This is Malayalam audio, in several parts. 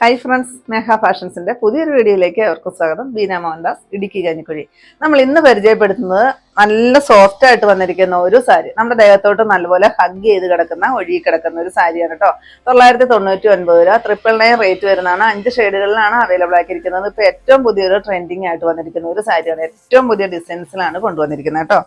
ഹായ് ഫ്രണ്ട്സ് സ്നേഹ ഫാഷൻസിന്റെ പുതിയൊരു വീഡിയോയിലേക്ക് അവർക്ക് സ്വാഗതം. ബീന മോഹൻദാസ് ഇടുക്കി കഞ്ഞിക്കുഴി. നമ്മൾ ഇന്ന് പരിചയപ്പെടുത്തുന്നത് നല്ല സോഫ്റ്റ് ആയിട്ട് വന്നിരിക്കുന്ന ഒരു സാരി. നമ്മുടെ ദേഹത്തോട്ട് നല്ലപോലെ ഹഗ് ചെയ്ത് കിടക്കുന്ന ഒഴുകി കിടക്കുന്ന ഒരു സാരിയാണ് കേട്ടോ തൊള്ളായിരത്തി തൊണ്ണൂറ്റി ഒൻപത് രൂപ. ട്രിപ്പിൾ നയൻ റേറ്റ് വരുന്നതാണ്. അഞ്ച് ഷെയ്ഡുകളിലാണ് അവൈലബിൾ ആക്കിയിരിക്കുന്നത്. ഇപ്പൊ ഏറ്റവും പുതിയൊരു ട്രെൻഡിങ് ആയിട്ട് വന്നിരിക്കുന്ന ഒരു സാരിയാണ്. ഏറ്റവും പുതിയ ഡിസൈൻസിലാണ് കൊണ്ടുവന്നിരിക്കുന്നത് കേട്ടോ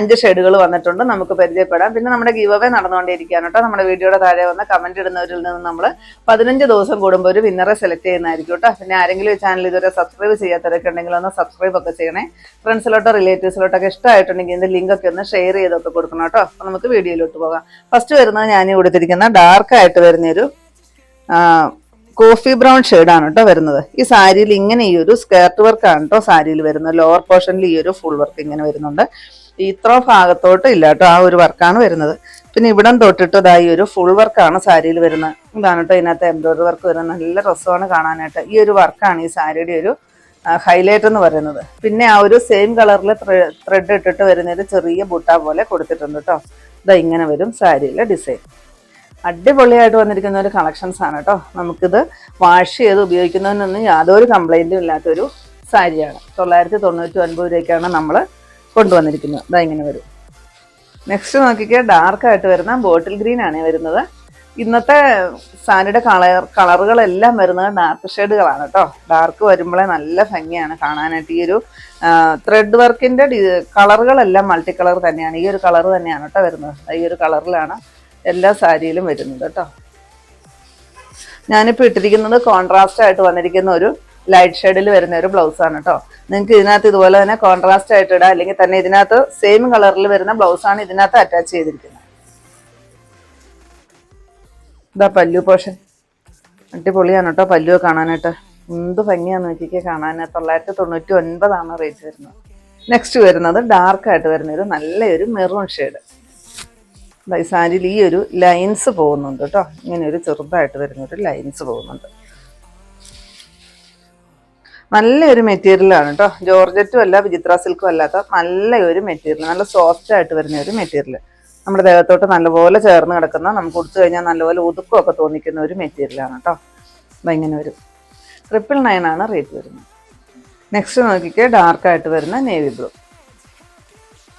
അഞ്ച് ഷെയ്ഡുകൾ വന്നിട്ടുണ്ട്. നമുക്ക് പരിചയപ്പെടാം. പിന്നെ നമ്മുടെ ഗീവ് അവേ നടന്നുകൊണ്ടിരിക്കുകയാണ് കേട്ടോ നമ്മുടെ വീഡിയോയുടെ താഴെ വന്ന കമന്റ് ഇടുന്നവരിൽ നിന്ന് നമ്മൾ പതിനഞ്ച് ദിവസം കൂടുമ്പോൾ ഒരു വിന്നറെ സെലക്ട് ചെയ്യുന്നതായിരിക്കും കേട്ടോ പിന്നെ ആരെങ്കിലും ഈ ചാനൽ ഇതുവരെ സബ്സ്ക്രൈബ് ചെയ്യാത്തവരൊക്കെ ഉണ്ടെങ്കിൽ ഒന്ന് സബ്സ്ക്രൈബ് ഒക്കെ ചെയ്യണേ. ഫ്രണ്ട്സിലോട്ടോ റിലേറ്റീവ്സിലോട്ടൊക്കെ ഇഷ്ടമായിട്ടുണ്ടെങ്കിൽ ഇതിന്റെ ലിങ്ക് ഒക്കെ ഒന്ന് ഷെയർ ചെയ്തൊക്കെ കൊടുക്കണം കേട്ടോ. അപ്പൊ നമുക്ക് വീഡിയോയിലോട്ട് പോകാം. ഫസ്റ്റ് വരുന്നത് ഞാൻ കൊടുത്തിരിക്കുന്ന ഡാർക്ക് ആയിട്ട് വരുന്ന ഒരു കോഫി ബ്രൗൺ ആണ് കേട്ടോ വരുന്നത്. ഈ സാരിയിൽ ഇങ്ങനെ ഈ ഒരു സ്കേർട്ട് വർക്കാണ് കേട്ടോ സാരിയിൽ വരുന്നത്. ലോവർ പോർഷനിൽ ഈ ഒരു ഫുൾ വർക്ക് ഇങ്ങനെ വരുന്നുണ്ട്. ഇത്ര ഭാഗത്തോട്ട് ഇല്ല കേട്ടോ ആ ഒരു വർക്കാണ് വരുന്നത്. പിന്നെ ഇവിടം തൊട്ടിട്ട് ഇതായി ഒരു ഫുൾ വർക്കാണ് സാരിയിൽ വരുന്നത്. ഇതാണ് കേട്ടോ ഇതിനകത്ത് എംബ്രോയിഡറി വർക്ക് വരുന്നത്. നല്ല രസമാണ് കാണാനായിട്ട്. ഈ ഒരു വർക്കാണ് ഈ സാരിയുടെ ഒരു ഹൈലൈറ്റ് എന്ന് പറയുന്നത്. പിന്നെ ആ ഒരു സെയിം കളറിൽ ത്രെഡ് ഇട്ടിട്ട് വരുന്ന ഒരു ചെറിയ ബുട്ട പോലെ കൊടുത്തിട്ടുണ്ട് കേട്ടോ ഇതാ ഇങ്ങനെ വരും സാരിയിലെ ഡിസൈൻ അടിപൊളിയായിട്ട് വന്നിരിക്കുന്ന ഒരു കളക്ഷൻസ് ആണ് കേട്ടോ നമുക്കിത് വാഷ് ചെയ്ത് ഉപയോഗിക്കുന്നതിനൊന്നും യാതൊരു കംപ്ലൈന്റും ഇല്ലാത്തൊരു സാരിയാണ്. തൊള്ളായിരത്തി തൊണ്ണൂറ്റി ഒൻപത് രൂപയ്ക്കാണ് നമ്മൾ കൊണ്ടുവന്നിരിക്കുന്നത്. ഇതാ ഇങ്ങനെ വരും. നെക്സ്റ്റ് നോക്കിക്കുക ഡാർക്കായിട്ട് വരുന്ന ബോട്ടിൽ ഗ്രീൻ ആണ് വരുന്നത്. ഇന്നത്തെ സാരിയുടെ കളർ കളറുകളെല്ലാം വരുന്നത് ഡാർക്ക് ഷെയ്ഡുകളാണ് കേട്ടോ. ഡാർക്ക് വരുമ്പോഴേ നല്ല ഭംഗിയാണ് കാണാനായിട്ട്. ഈ ഒരു ത്രെഡ് വർക്കിന്റെ കളറുകളെല്ലാം മൾട്ടി കളർ തന്നെയാണ്. ഈ ഒരു കളർ തന്നെയാണ് കേട്ടോ വരുന്നത്. ഈ ഒരു കളറിലാണ് എല്ലാ സാരിയിലും വരുന്നത് കേട്ടോ. ഞാനിപ്പോൾ ഇട്ടിരിക്കുന്നത് കോൺട്രാസ്റ്റ് ആയിട്ട് വന്നിരിക്കുന്ന ഒരു ലൈറ്റ് ഷെയ്ഡിൽ വരുന്ന ഒരു ബ്ലൗസാണ് കേട്ടോ. നിങ്ങൾക്ക് ഇതിനകത്ത് ഇതുപോലെ തന്നെ കോൺട്രാസ്റ്റ് ആയിട്ട് ഇടാം. അല്ലെങ്കിൽ തന്നെ ഇതിനകത്ത് സെയിം കളറിൽ വരുന്ന ബ്ലൗസാണ് ഇതിനകത്ത് അറ്റാച്ച് ചെയ്തിരിക്കുന്നത്. ഇതാ പല്ലു പോഷൻ. അടിപൊളിയാണ് കേട്ടോ പല്ലു കാണാനായിട്ട്. എന്ത് ഭംഗിയാന്ന് വെച്ചിട്ട് കാണാൻ തൊള്ളായിരത്തി തൊണ്ണൂറ്റി ഒൻപതാണ് റേറ്റ് വരുന്നത്. നെക്സ്റ്റ് വരുന്നത് ഡാർക്ക് ആയിട്ട് വരുന്ന ഒരു നല്ലൊരു മെറൂൺ ഷെയ്ഡ് ഈ സാരിയിൽ ഈ ഒരു ലൈൻസ് പോകുന്നുണ്ട് കേട്ടോ ഇങ്ങനെ ഒരു ചെറുതായിട്ട് വരുന്ന ഒരു ലൈൻസ് പോകുന്നുണ്ട്. നല്ലൊരു മെറ്റീരിയലാണ് കേട്ടോ ജോർജറ്റും അല്ല വിചിത്ര സിൽക്കും അല്ലാത്ത നല്ലൊരു മെറ്റീരിയൽ നല്ല സോഫ്റ്റ് ആയിട്ട് വരുന്ന ഒരു മെറ്റീരിയൽ നമ്മുടെ ദേഹത്തോട്ട് നല്ലപോലെ ചേർന്ന് കിടക്കുന്ന നമുക്ക് കൊടുത്തു കഴിഞ്ഞാൽ നല്ലപോലെ ഒതുക്കമൊക്കെ തോന്നിക്കുന്ന ഒരു മെറ്റീരിയലാണ് കേട്ടോ അപ്പം ഇങ്ങനെ ഒരു ട്രിപ്പിൾ നയൻ ആണ് റേറ്റ് വരുന്നത്. നെക്സ്റ്റ് നോക്കിക്കേ ഡാർക്കായിട്ട് വരുന്ന നേവി ബ്ലൂ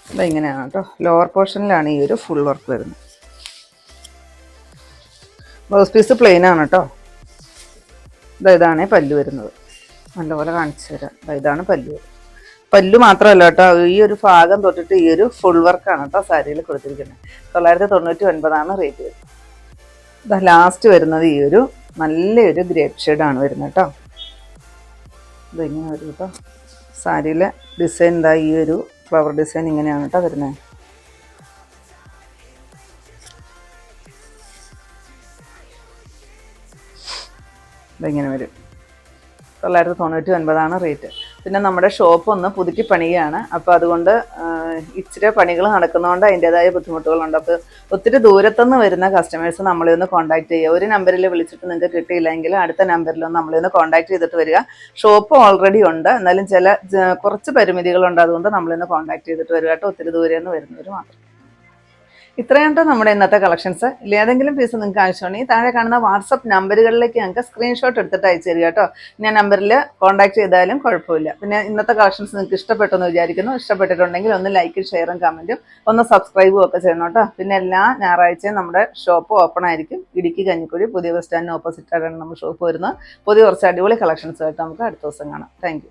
അപ്പം ഇങ്ങനെയാണ് കേട്ടോ ലോവർ പോർഷനിലാണ് ഈ ഒരു ഫുൾ വർക്ക് വരുന്നത്. ബ്ലൗസ് പീസ് പ്ലെയിൻ ആണ് കേട്ടോ ഇതാണ് പല്ല് വരുന്നത്. നല്ലപോലെ കാണിച്ചു തരാം. ഇതാണ് പല്ല് പല്ലു മാത്രമല്ല കേട്ടോ. ഈ ഒരു ഭാഗം തൊട്ടിട്ട് ഈ ഒരു ഫുൾ വർക്കാണ് കേട്ടോ സാരിയിൽ കൊടുത്തിരിക്കുന്നത്. തൊള്ളായിരത്തി തൊണ്ണൂറ്റി ഒൻപതാണ് റേറ്റ് വരുന്നത് ലാസ്റ്റ് വരുന്നത് ഈ ഒരു നല്ലൊരു ഗ്രേപ്പ് ഷെയ്ഡാണ് വരുന്നത് കേട്ടോ. ഇതിങ്ങനെ വരും കേട്ടോ. സാരിയിലെ ഡിസൈൻ എന്താ ഈ ഒരു ഫ്ലവർ ഡിസൈൻ ഇങ്ങനെയാണ് കേട്ടോ വരുന്നത്. ഇതിങ്ങനെ വരും. തൊള്ളായിരത്തി തൊണ്ണൂറ്റി ഒൻപതാണ് റേറ്റ് പിന്നെ നമ്മുടെ ഷോപ്പ് ഒന്ന് പുതുക്കി പണിയാണ് അപ്പോൾ അതുകൊണ്ട് ഇച്ചിരി പണികൾ നടക്കുന്നതുകൊണ്ട് അതിന്റെതായ ബുദ്ധിമുട്ടുകളുണ്ട്. അപ്പോൾ ഒത്തിരി ദൂരത്തുനിന്ന് വരുന്ന കസ്റ്റമേഴ്സ് നമ്മളെ ഒന്ന് കോൺടാക്ട് ചെയ്യുക. ഒരു നമ്പറിൽ വിളിച്ചിട്ട് നിങ്ങൾക്ക് കിട്ടിയില്ലെങ്കിൽ അടുത്ത നമ്പറിൽ ഒന്ന് നമ്മളെ ഒന്ന് കോൺടാക്ട് ചെയ്തിട്ട് വരിക. ഷോപ്പ് ഓൾറെഡി ഉണ്ട്. എന്നാലും ചില കുറച്ച് പരിമിതികളുണ്ട്. അതുകൊണ്ട് നമ്മളെ ഒന്ന് കോൺടാക്ട് ചെയ്തിട്ട് വരിക കേട്ടോ. ഒത്തിരി ദൂരെ നിന്ന് വരുന്നവർ മാത്രം. ഇത്രയുണ്ടോ നമ്മുടെ ഇന്നത്തെ കളക്ഷൻസ് ഇല്ല ഏതെങ്കിലും പീസ് നിങ്ങൾക്ക് ആവശ്യമാണെങ്കിൽ താഴെ കാണുന്ന വാട്സപ്പ് നമ്പറുകളിലേക്ക് ഞങ്ങൾക്ക് സ്ക്രീൻഷോട്ട് എടുത്തിട്ട് അയച്ചു തരിക കേട്ടോ. ഞാൻ നമ്പറിൽ കോൺടാക്ട് ചെയ്താലും കുഴപ്പമില്ല. പിന്നെ ഇന്നത്തെ കളക്ഷൻസ് നിങ്ങൾക്ക് ഇഷ്ടപ്പെട്ടെന്ന് വിചാരിക്കുന്നു. ഇഷ്ടപ്പെട്ടിട്ടുണ്ടെങ്കിൽ ഒന്ന് ലൈക്കും ഷെയറും കമന്റും ഒന്ന് സബ്സ്ക്രൈബും ഒക്കെ ചെയ്യണം കേട്ടോ. പിന്നെ എല്ലാ ഞായറാഴ്ചയും നമ്മുടെ ഷോപ്പ് ഓപ്പൺ ആയിരിക്കും. ഇടുക്കി കഞ്ഞിക്കുഴി പുതിയ ബസ് സ്റ്റാൻഡിന് ഓപ്പോസിറ്റ് ആയിട്ടാണ് നമ്മുടെ ഷോപ്പ് വരുന്നത്. പുതിയ കുറച്ച് അടിപൊളി കളക്ഷൻസ് ആയിട്ട് നമുക്ക് അടുത്ത ദിവസം കാണാം. താങ്ക്